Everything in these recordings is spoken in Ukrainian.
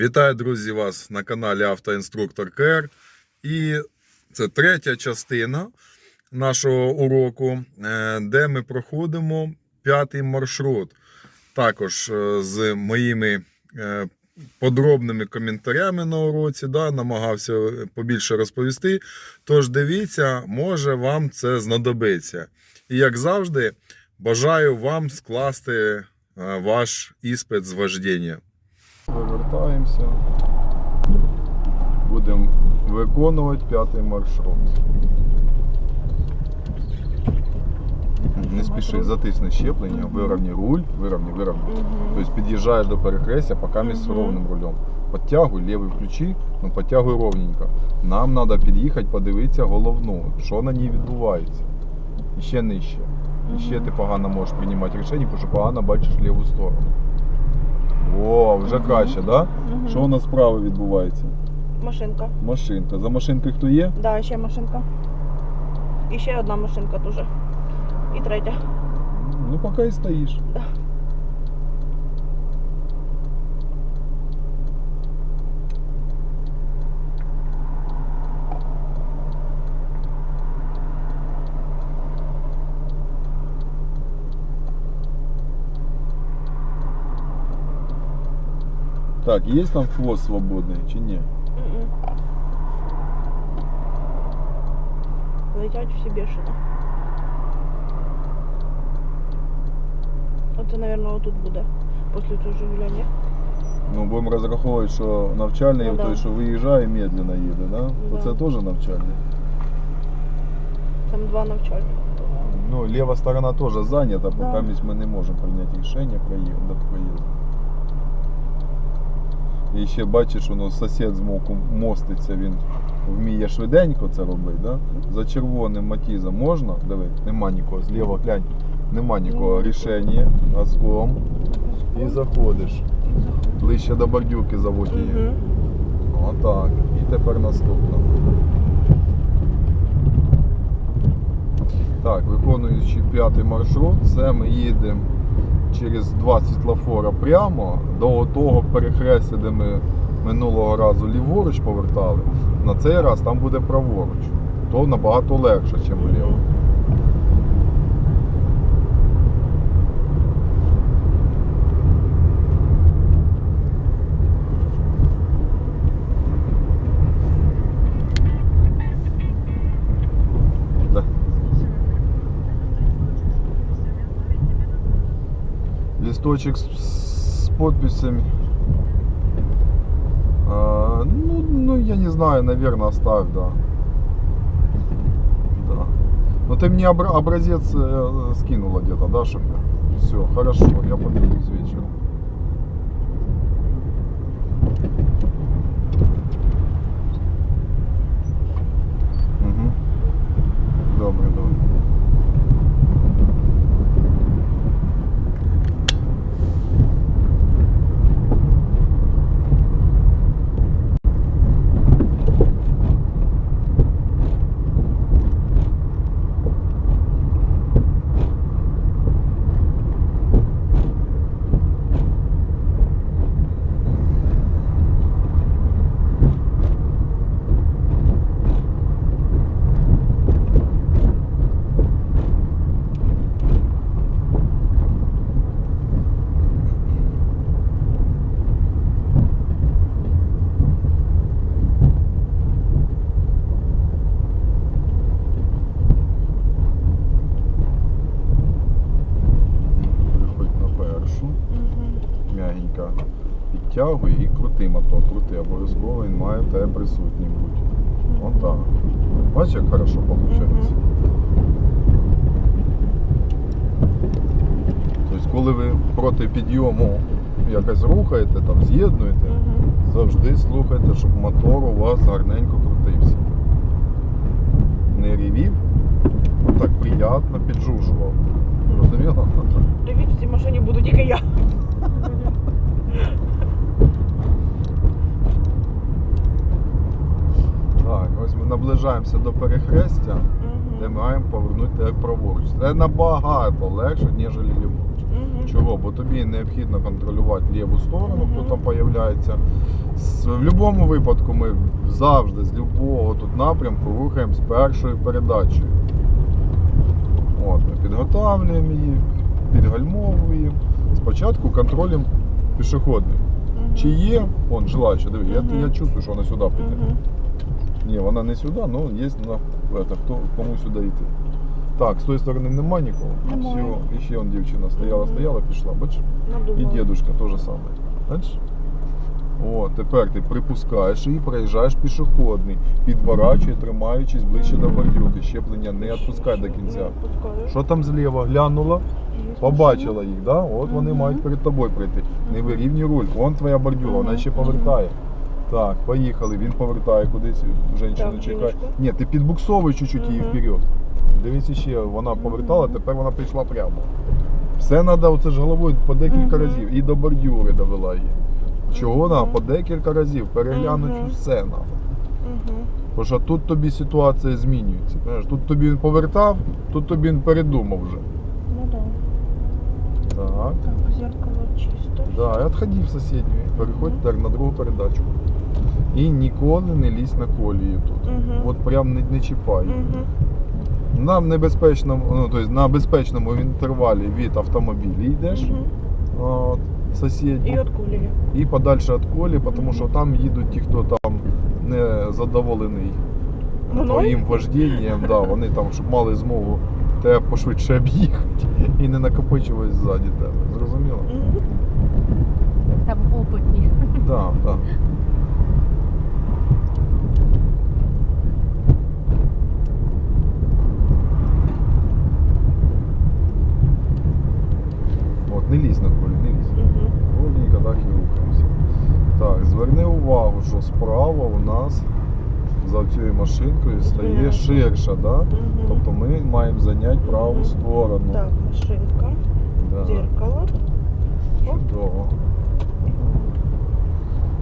Вітаю, друзі, вас на каналі Автоінструктор КР. І це третя частина нашого уроку, е, де ми проходимо п'ятий маршрут. Також е, з моїми е, подробними коментарями на уроці. Да, намагався побільше розповісти. Тож дивіться, може вам це знадобиться. І як завжди, бажаю вам скласти ваш іспит з вождіння. Вивертаємося. Будемо виконувати п'ятий маршрут. Не спіши, затисни щеплення, вирівняй руль, вирівняй, вирівняй. Тобто під'їжджаєш до перехрестя, поки між Мгм. ровним рулем. Підтягуй, лівий включи, ну підтягуй ровненько. Нам треба під'їхати, подивитися головну, що на ній відбувається. І ще нижче. І ще ти погано можеш приймати рішення, тому що погано бачиш ліву сторону. О, вже Мгм. краще? Да? Мгм. Що у нас справа відбувається? Машинка. Машинка. За машинкою хто є? Да, ще машинка. І ще одна машинка дуже. І третя. Ну, поки і стоїш. Да. Так, є там хвост свободний чи ні? Мгм. Летять всі бешено. Оце, мабуть, отут буде. Після цього Жигуля, Ну, будемо розраховувати, що навчальний, Ну, да. той, що виїжджає, медленно їде, да? Да. Оце теж навчальний. Там два навчальні. Ну, ліва сторона теж зайнята, поки Да. ми не можемо прийняти рішення проїзду, до проїзду. І ще бачиш, воно сусід з боку моститься, він вміє швиденько це робити, да? За червоним матізом можна? Диви, нема нікого, зліва глянь, нема нікого. Рішення, газком. І заходиш. Ближче до бордюрки заводь її. Угу. Отак. І тепер наступно. Так, виконуючи п'ятий маршрут, це ми їдемо через два світлофора прямо до того перехрестя, де ми минулого разу ліворуч повертали. На цей раз там буде праворуч. То набагато легше, ніж вліво. Листочек с, с подписями. А, ну, ну, я не знаю, наверное, оставь, да. Да. Но ты мне обра- образец э, скинула где-то, да, чтобы Все, хорошо, я подивлюсь вечером. Крути. Обов'язково він має в тебе присутній бути. Отак. Бачиш, як хорошо виходить? Тобто, коли ви проти підйому якось рухаєте, там з'єднуєте, завжди слухайте, щоб мотор у вас гарненько крутився. Не рівів, а так приємно піджужував. Розуміло? Привіт, в цій машині буду тільки я. Так, ось ми наближаємося до перехрестя, де маємо повернути праворуч. Це набагато легше, ніж ліворуч. Чого? Бо тобі необхідно контролювати ліву сторону, хто там появляється З- В будь-якому випадку ми завжди з будь-якого тут напрямку рухаємо з першою передачею. От, ми підготавлюємо її, підгальмовуємо. Спочатку контролем пішохідний. Чи є, он желаючи, диви, я, я чувствую, що вона сюди піде. Ні, вона не сюди, але є на это, хто, кому сюди йти. Так, з тої сторони нема нікого. Немає. Все, і ще он дівчина стояла, стояла, пішла. Бачиш? І Надумала. теж саме. Бачиш? О, тепер ти припускаєш і проїжджаєш пішохідний, підворачує, тримаючись ближче до бордюрки. Щеплення не відпускай до кінця. Що там зліва? Глянула, побачила їх, да? от вони мають перед тобою прийти. Не вирівнюй руль, вон твоя бордюра, вона ще повертає. Так, поїхали, він повертає кудись, жінка Так, чекає. жіночка. Ні, ти підбуксовуй чуть-чуть її Мгм. вперед. Дивіться ще, вона повертала, тепер вона пішла прямо. Все треба оце ж головою по декілька Мгм. разів. І до бордюри довела її. Чого Мгм. нам? По декілька разів переглянути Мгм. все нам. Бо що тут тобі ситуація змінюється. Понимаєш? Тут тобі він повертав, тут тобі він передумав вже. Так. Так, зеркало чисто. Да, відходи в сусідню. Переходь тепер на другу передачу. І ніколи не лізь на колію тут. Мгм. От прям не, не чіпай. Мгм. На небезпечному, ну, тобто на безпечному інтервалі від автомобіля йдеш. Мгм. От, сусідній. І от кулі. І подальше від колі, тому що там їдуть ті, хто там не задоволений Мною? твоїм вождінням, да, вони там, щоб мали змогу тебе пошвидше об'їхати і не накопичувались ззаді тебе. Зрозуміло? Там опитні. Так, так. От, не лізь на колі, не лізь. Мгм. Ровненько так і рухаємося. Так, зверни увагу, що справа у нас за цією машинкою стає ширша, да? Мгм. тобто ми маємо зайняти праву сторону. Так, машинка, Да. зеркало. Чудово.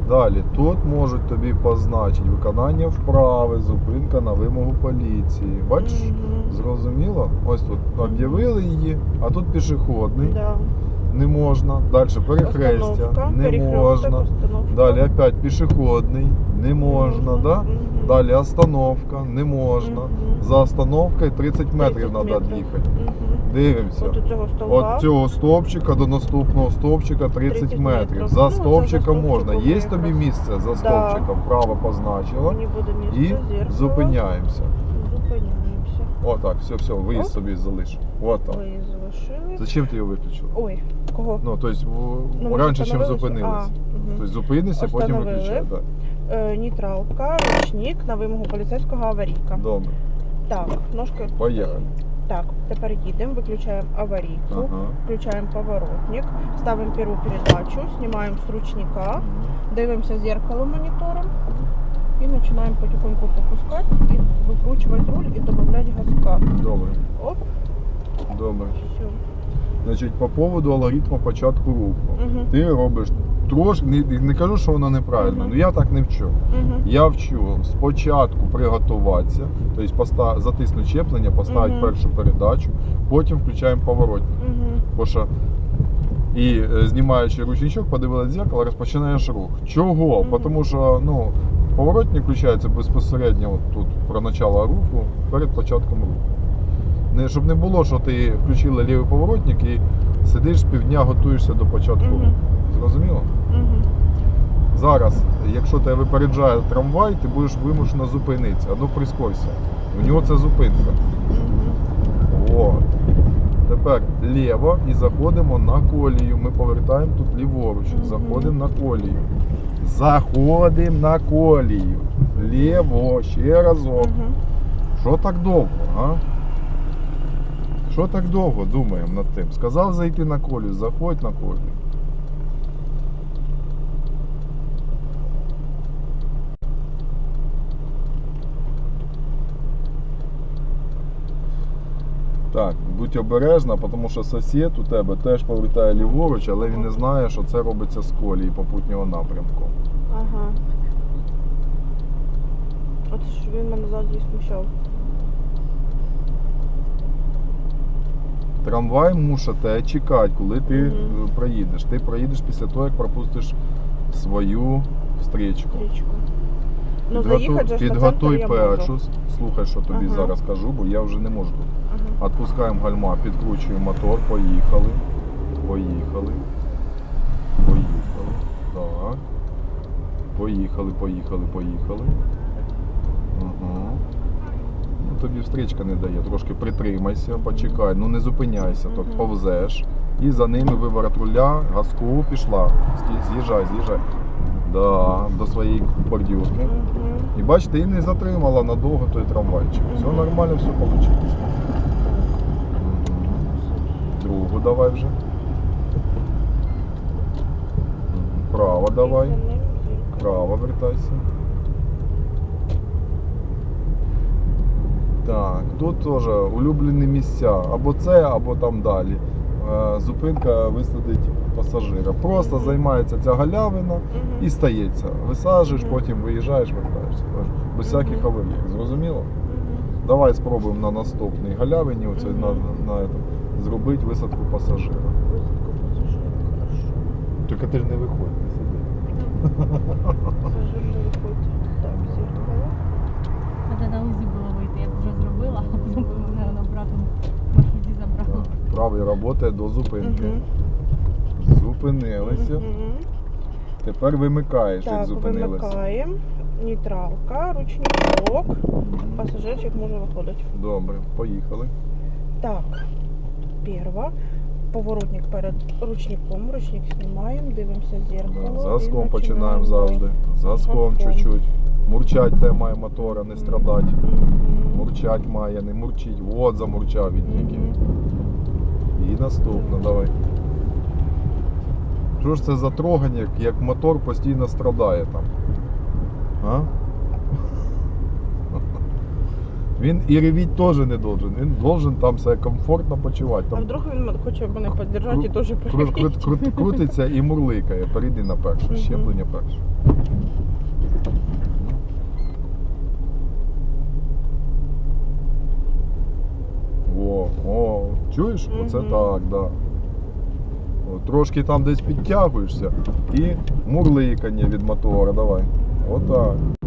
Далі, тут можуть тобі позначити виконання вправи, зупинка на вимогу поліції. Бачиш? Мгм. Зрозуміло? Ось тут об'явили її, а тут пішохідний. Да. Не можна. Далі перехрестя. Остановка, Не перехресток, можна. остановка. Далі опять пішохідний. Не можна, Мгм. да? Мгм. Далі остановка, не можна. Мгм. За остановкою 30 метрів 30 треба метрів. їхати. Мгм. Дивимося. От у цього стовба. От цього стовпчика до наступного стовпчика 30, 30 метрів. метрів. За Ну, це за стовпчиком можна. стовпчиком Є якраз. тобі місце за стовпчиком, право позначила. Мені буде місце І зеркало. зупиняємося. Зупиняємося. Отак, все, все, виїзд Оп. собі залиш. От так. Ви залишили. Зачем ти його виключила? Ой, Кого? Ну, тобто Ну, раніше, що- зупинилися. Тобто зупинися, потім Остановили. виключай. Е, Нейтралка, ручник на вимогу поліцейського аварійка. Добре, Так, ножки. поїхали. Так, тепер їдемо, виключаємо аварійку, Ага. включаємо поворотник, ставимо перву передачу, знімаємо з ручника, дивимося зеркало монітором і починаємо потихоньку попускати і викручувати руль і додати газка. Добре, Оп, добре. все. Значить, по поводу алгоритму початку руху. Угу. Ти робиш трошки, не, не кажу, що воно неправильно, Мгм. ну я так не вчу. Угу. Я вчу спочатку приготуватися, тобто поста... затиснути щеплення, поставити Мгм. першу передачу, потім включаємо поворотник. Угу. Бо що і е, знімаючи ручничок, подивилась в дзеркало, розпочинаєш рух. Чого? Мгм. Тому що ну, поворотник включається безпосередньо от тут про начало руху перед початком руху. Не, щоб не було, що ти включила лівий поворотник і сидиш півдня, готуєшся до початку руху. Зрозуміло? Угу. Зараз, якщо тебе випереджає трамвай, ти будеш вимушено зупинитися. Ну прискорься. У нього це зупинка. О. Тепер ліво і заходимо на колію. Ми повертаємо тут ліворуч. Заходимо на колію. Заходимо на колію. Ліво, ще разок. Угу. Що так довго, а? Що так довго думаємо над тим? Сказав зайти на колію, заходь на колію. Так, будь обережна, тому що сусід у тебе теж повертає ліворуч, але він не знає, що це робиться з колії попутнього напрямку. Ага. От що він мене ззаді смущав. Трамвай мусить чекати, коли ти Мгм. е, проїдеш. Ти проїдеш після того, як пропустиш свою стрічку. Стрічку. Ну, Підготуй- заїхати же ж на підготуй я можу. першу. Слухай, що тобі Ага. зараз кажу, бо я вже не можу тут. Ага. Отпускаємо гальма, підкручуємо мотор, поїхали. Поїхали. Поїхали. Так. Поїхали, поїхали, поїхали. Угу. Тобі встрічка не дає. Трошки притримайся, почекай, ну не зупиняйся, так повзеш. І за ними виворот руля, газку пішла. З'їжджай, з'їжджай. Да, до своєї бордюрки. І бачите, і не затримала надовго той трамвайчик. Все нормально, все вийшло. Другу давай вже. Право давай. Право вертайся. Так, тут теж улюблені місця. Або це, або там далі. Е, Зупинка висадить пасажира. Просто займається ця галявина і стається. Висаджуєш, потім виїжджаєш, вертаєшся. Без всяких аварій. Зрозуміло? Давай спробуємо на наступній галявині оце, на, на, этом, зробити висадку пасажира. Висадку пасажира, хорошо. Тільки ти ж не виходь, не сиди. Пасажир не виходить. Так, зеркало. Треба на УЗІ було вийти, забрала, воно було, обратно в ахіді забрала. Правий робота до зупинки. Зупинилися. Тепер вимикаєш, як зупинилися. вимикаємо. Нейтралка, ручничок, пасажирчик може виходити. Добре, поїхали. Так, перва. Поворотник перед ручником. Ручник знімаємо, дивимося Да. Заском починаємо завжди. Заском Заском. чуть-чуть. Мурчать тримає мотора, не страдати. Мгм. Мурчать має, не мурчить. От замурчав він тільки. І наступно, давай. Що ж це за трогання, як мотор постійно страдає там? А? Він і ревіть теж не должен. Він должен там себе комфортно почувати. А Там вдруг він хоче мене підтримати і теж кру- кру- кру- крутиться і мурликає. Перейди на перше. Щеплення перше. О, чуєш? Оце так, да. О, Трошки там десь підтягуєшся і мурликання від мотора. Давай. Отак.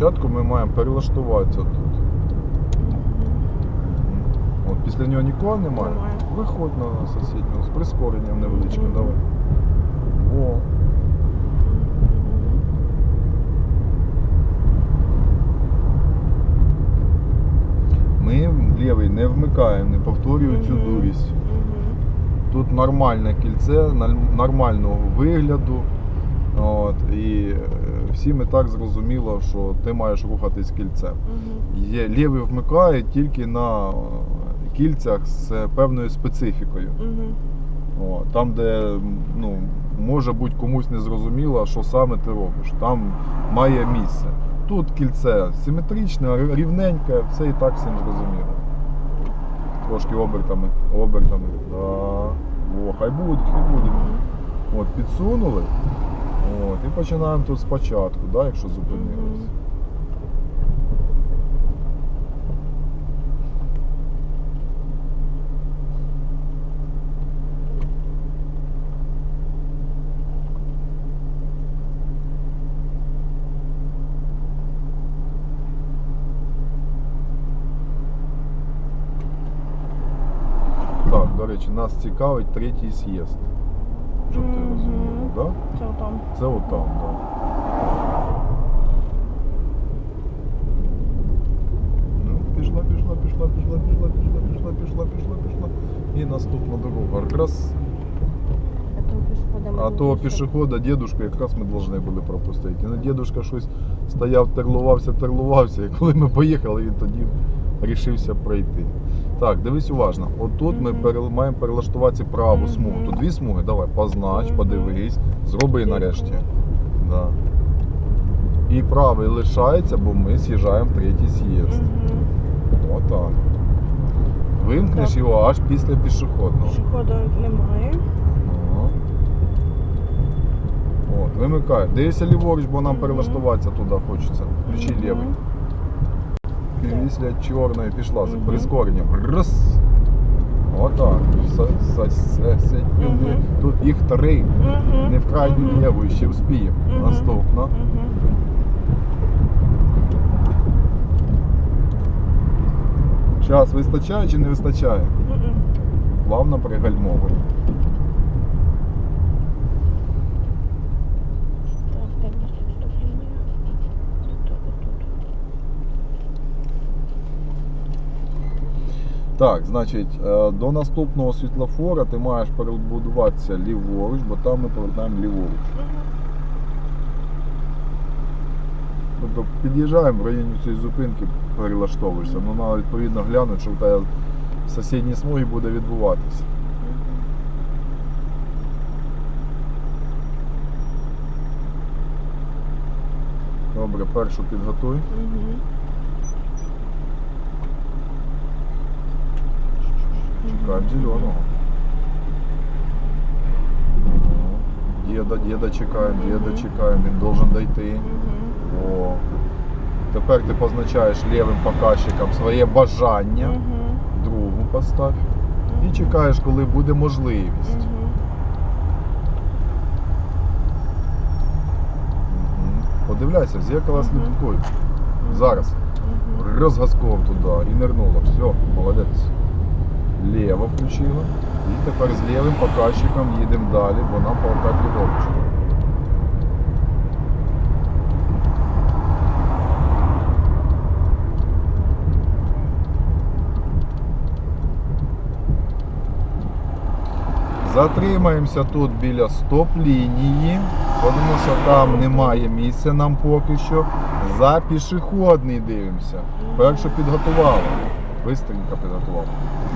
Спочатку ми маємо перелаштуватися тут. От після нього нікого немає. Немає. Виходь на сусідню з прискоренням невеличким, Мгм. давай. О, ми лівий не вмикаємо, не повторюю цю Мгм. дурість. Мгм. Тут нормальне кільце, нал- нормального вигляду. От, і е, всім і так зрозуміло, що ти маєш рухатись кільцем. Є лівий вмикає тільки на е, кільцях з певною специфікою. Мгм. О, там, де ну, може бути комусь незрозуміло, що саме ти робиш. Там має місце. Тут кільце симетричне, рівненьке, все і так всім зрозуміло. Трошки обертами, обертами. Да. О, хай буде, хай буде. От, підсунули. От, і починаємо тут спочатку, да, якщо зупинились. Так, до речі, нас цікавить третій з'їзд. Щоб ти Мгм. Да? Це там. Це отам, так. Ну, пішла, пішла, пішла, пішла, пішла, пішла, пішла, пішла, пішла, пішла. І наступна дорога. Якраз, А того пішохода, дедушку якраз ми повинні були пропустити. Ну, дедушка щось стояв, терлувався, терлувався. І коли ми поїхали, він тоді рішився пройти. Так, дивись уважно. Отут ми перел- маємо перелаштувати праву смугу. Тут дві смуги, давай, познач, подивись, зроби нарешті. Да. І правий лишається, бо ми з'їжджаємо в третій з'їзд. Отак. Вимкнеш Так. його аж після пішохідного. Пішоходу немає. Ага. От, вимикай. Дивися ліворуч, бо нам перелаштуватися туди хочеться. Включи лівий. Після чорної пішла з прискоренням. Раз. Отак. Тут їх три. Не в крайню ліву, ще вспіємо. Мгм. Час вистачає чи не вистачає? Плавно пригальмовуй. Так, де в нас тут стоп лінія? Це отут. Так, значить, е, до наступного світлофора ти маєш перебудуватися ліворуч, бо там ми повертаємо ліворуч. Тобто під'їжджаємо в районі цієї зупинки, перелаштовуєшся. Ну, треба відповідно глянути, що в тебе в сусідній смугі буде відбуватися. Добре, першу підготуй. Мгм. Чекаємо зеленого. Діда, діда чекаємо, діда чекаємо, він должен дойти. О. Тепер ти позначаєш лівим показчиком своє бажання. Другу постав. І чекаєш, коли буде можливість. Подивляйся, в зеркало слідкуй. Зараз. Розгазком туди і нирнуло. Все, молодець. Ліво включила. І тепер з лівим показчиком їдемо далі, бо нам повертати ліворуч. Затримаємося тут біля стоп-лінії, тому що там немає місця нам поки що. За пішохідний дивимося. Першу підготували. Бистренько підготували.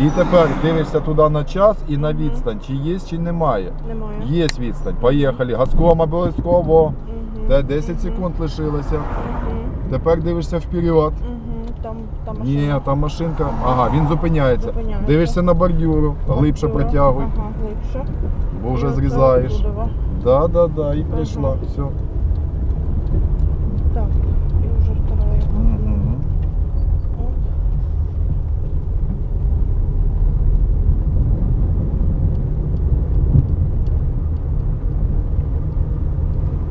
І тепер дивишся туди на час і на відстань, чи є, чи немає. Немає. Є відстань. Поїхали. Газком обов'язково. Де 10 секунд лишилося. Тепер дивишся вперед. Там, там Ні, там машинка. Ага, він зупиняється. Зупиняється. Дивишся на бордюру, глибше протягуй, Ага, глибше. бо вже зрізаєш. Да, да, да, і прийшла. Все. Так, и уже вторая. Угу. Оп.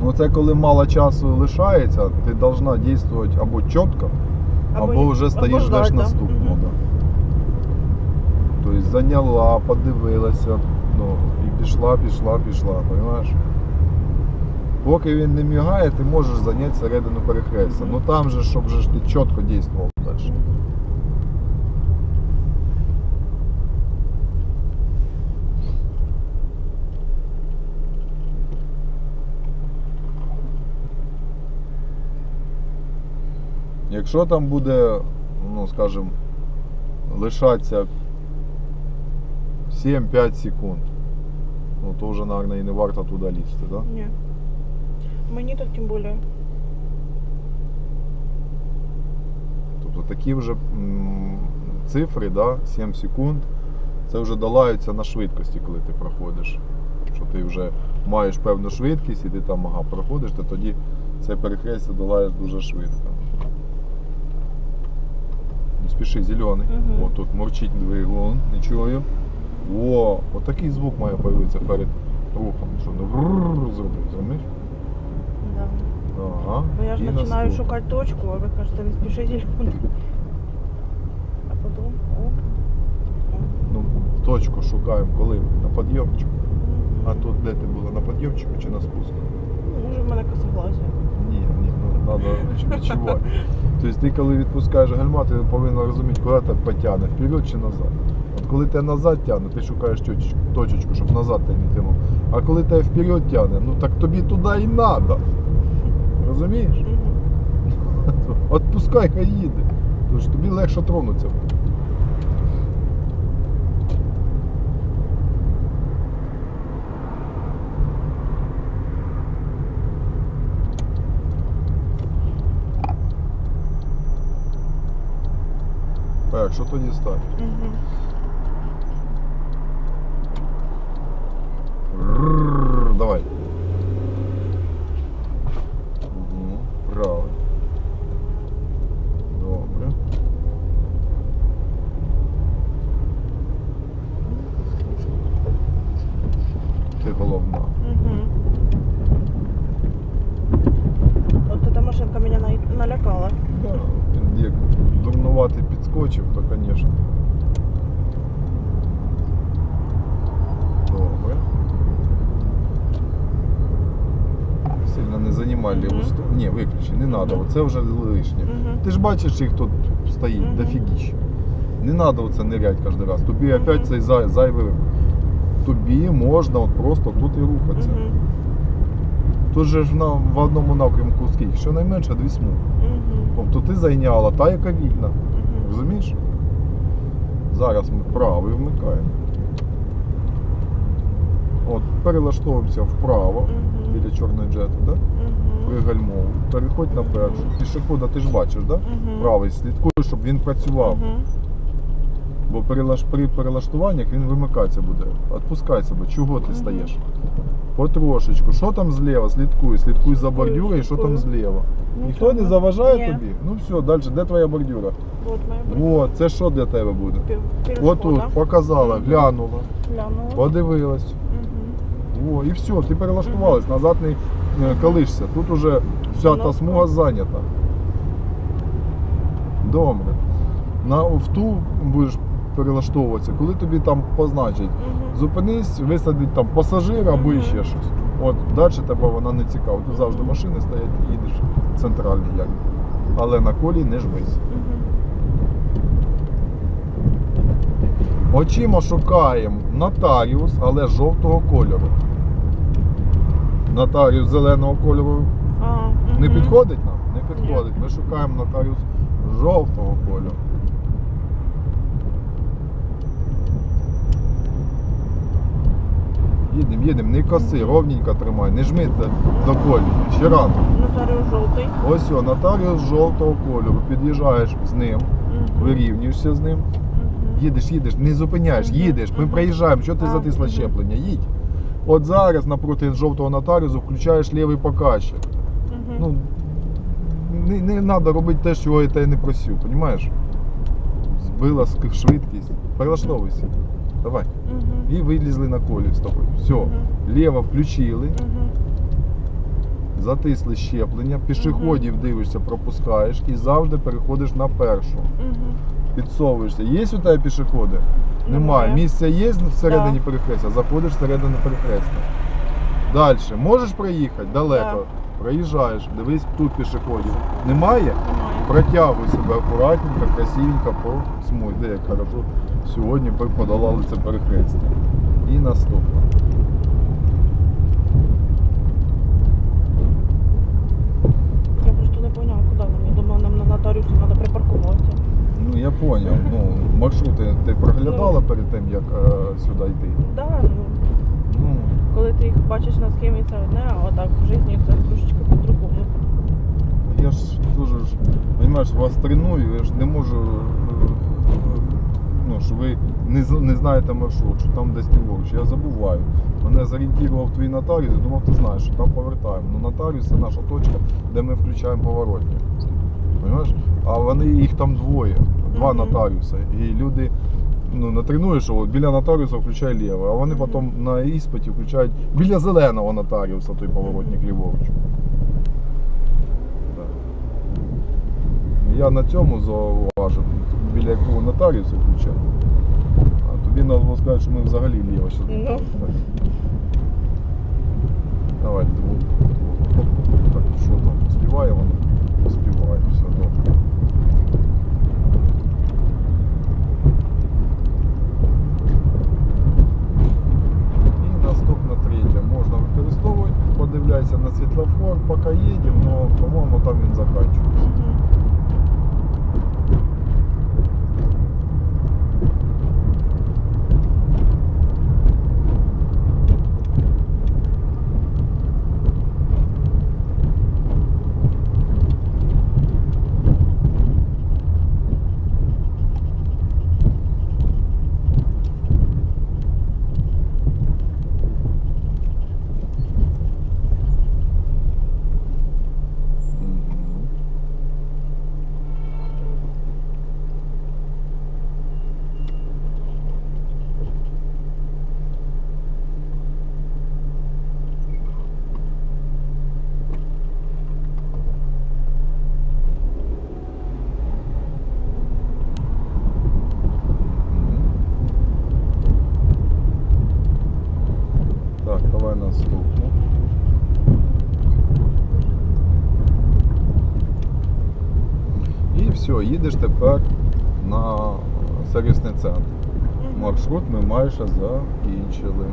Ну це коли мало часу лишається, ти повинна діяти або чітко, або, вже стоїш або ждеш ждать, да. наступного. Мгм. Да. Тобто зайняла, подивилася, ну, і пішла, пішла, пішла, розумієш? Поки він не мігає, ти можеш зайняти середину перехрестя. Ну там же, щоб же ти чітко дійствував далі. Якщо там буде, ну скажімо, лишатися 7-5 секунд, ну то вже, мабуть, і не варто туди лізти, так? Ні. Мені так тим більше. Тобто такі вже цифри, да, 7 секунд, це вже долаються на швидкості, коли ти проходиш. Що ти вже маєш певну швидкість і ти там ага, проходиш, то тоді це перехрестя долаєш дуже швидко. Не спіши, зелений. Мгм. О, тут мурчить двигун, не чую. О, отакий звук має появитися перед рухом. Що ну зробив, розумієш? Да. Ага. Бо я ж починаю шукати точку, а ви кажете, не спіши зелений. А потім оп. Ну, точку шукаємо коли? На підйомчику. А тут де ти була? На підйомчику чи на спуску? Ну, Може в мене косоглазія. Треба відчувати. Тобто ти коли відпускаєш гальма, ти повинен розуміти, куди тебе потягне, вперед чи назад. От коли тебе назад тягне, ти шукаєш точечку, щоб назад тебе не тягнув. А коли тебе вперед тягне, ну так тобі туди і треба. Розумієш? Отпускай, хай їде. Тож тобі легше тронуться. Що тоді стати? Угу. Давай. Угу. Право. Добре. Ти головна. Угу. Вот эта машинка меня на- налякала. Да, як дурнуватий підскочив, то звісно. Добре. Сильно не займай ліву Мгм. сторону. Ні, виключи, не треба, Мгм. це вже лишнє. Угу. Ти ж бачиш, їх тут стоїть, Мгм. дофігіще. Не треба оце нирять кожен раз. Тобі Мгм. опять цей зай- зайвий. Тобі можна от просто тут і рухатися. Угу. Тут же ж на, в одному напрямку скільки? Щонайменше дві смуги. Угу. Тобто ти зайняла та, яка вільна. Розумієш? Зараз ми правий вмикаємо. От, перелаштовуємося вправо біля чорної джети, да? Пригальмовуй. Переходь на першу. Пішохода ти ж бачиш, да? Правий, слідкуй, щоб він працював. Угу. Бо перелаш... при перелаштуваннях він вимикатися буде. Отпускай себе, чого ти стаєш? Потрошечку. Що там зліва? Слідкуй, слідкуй за бордюрою, що там зліва. Ніхто не заважає Ні. тобі? Ну все, далі, де твоя бордюра? Вот моя О, це що для тебе буде? Пі- Отут, показала, глянула, Глянула. подивилась. Мгм. О, і все, ти перелаштувалась, назад не е, колишся. Тут уже вся та Ну, смуга зайнята. Добре. На, в ту будеш перелаштовуватися, коли тобі там позначать. Зупинись, висадить там пасажира або ще щось. От, далі тебе вона не цікава. Тут завжди машини стоять, ти їдеш центральний як. Але на колі не жмись. Очима шукаємо нотаріус, але жовтого кольору. Нотаріус зеленого кольору А, не підходить нам? Не підходить. Ми шукаємо нотаріус жовтого кольору. Їдемо, не коси, ровненько тримай, не жми до- до колі. Ще рано. Нотаріус жовтий. Ось о, нотаріус жовтого кольору. Під'їжджаєш з ним, вирівнюєшся з ним. Їдеш, їдеш, не зупиняєш, їдеш. Ми мгм. проїжджаємо, що ти затисла щеплення? Їдь. От зараз напроти жовтого нотаріусу включаєш лівий показчик. Ну, не, не треба робити те, чого я тебе не просив, розумієш? Збила швидкість. Перелаштовуйся. Давай. Мгм. І вилізли на колі з тобою. Все. Мгм. Ліво включили, Мгм. затисли щеплення, пішоходів дивишся, пропускаєш і завжди переходиш на першу. Мгм. Підсовуєшся. Є у тебе пішоходи? Немає. Місце є всередині перехрестя, заходиш всередину перехрестя. Далі. Можеш проїхати далеко. Так. Проїжджаєш, дивись тут пішоходів. Немає? Немає. Протягуй себе акуратненько, красивенько по смузі. Де як хорошо сьогодні подолали це перехрестя. І наступне. Я просто не поняла, куди нам. Я думала, нам на нотаріусі треба припаркуватися. Ну я зрозумів. Ну, маршрути ти проглядала перед тим, як е, сюди йти. Да, ну, Ну, коли ти їх бачиш на схемі, це одне, а отак в житті це трошечки по-другому. я ж дуже ж, розумієш, вас треную, я ж не можу, е, ну, що ви не, не знаєте маршрут, що там десь ліворуч. Я забуваю. Мене зорієнтував твій нотаріус, я думав, ти знаєш, що там повертаємо. Ну нотаріус це наша точка, де ми включаємо поворотник. А вони їх там двоє, два Мгм. нотаріуса. І люди ну, натренуєш, от біля нотаріуса включай ліво, а вони потім на іспиті включають біля зеленого нотаріуса той поворотник ліворуч. Я на цьому зауважив, біля якого нотаріуса включати. А тобі треба сказати, що ми взагалі ліво ще Ну. Давай. Так, що там, співає воно? Співає, все добре. І наступна третя. Можна використовувати, подивляйся на світлофор, поки їдемо, але, по-моєму, там він закінчується. Все, їдеш тепер на сервісний центр. Маршрут ми майже закінчили.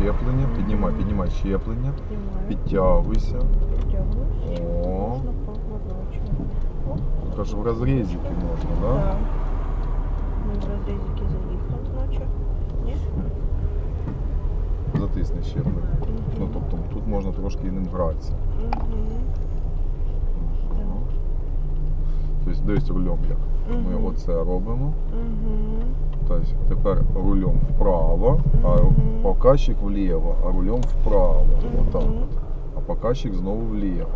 щеплення, піднімай, піднімай щеплення, Знімаю. підтягуйся. Підтягуюсь. О. Можна поворачувати. Каже, в розрізики можна, да? Так. Ми в розрізики заїхав, значить. Ні? Затисни щеплення. Ну тобто тут можна трошки і ним гратися. Мгм. Тобто дивись рулем як. Ми оце робимо. Тобто тепер рулем вправо, а показчик вліво, а рулем вправо. Отак. А показчик знову вліво.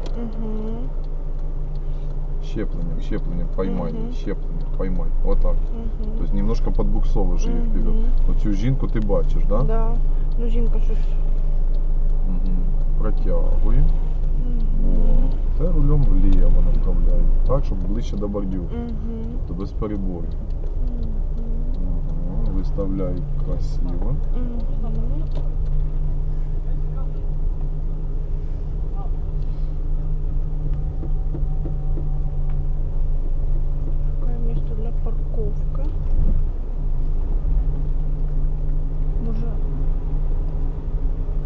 Щепленням, щепленням, поймай, Мгм. щепленням, поймай. Отак. Тобто немножко подбуксовуєш її вперед. Оцю жінку ти бачиш, так? Да? Да. Ну, жінка щось. Протягуємо. Це рулем вліво направляю. Так, щоб ближче до бордюру. Мгм. То без перебою. Мгм. Угу. Виставляю красиво.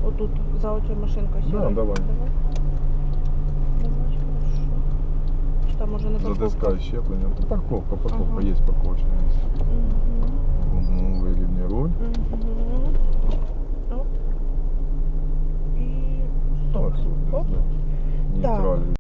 Отут за оцю машинкою Да, давай. Давай, Давай, хорошо. Чи там може не парковка? Затискаю щеплення. Та парковка, парковка, Ага. є парковочне місце. Мгм. Угу. Вирівнюй руль. Мгм. Оп. І стоп. Отут, Оп. да. Так. Нейтраль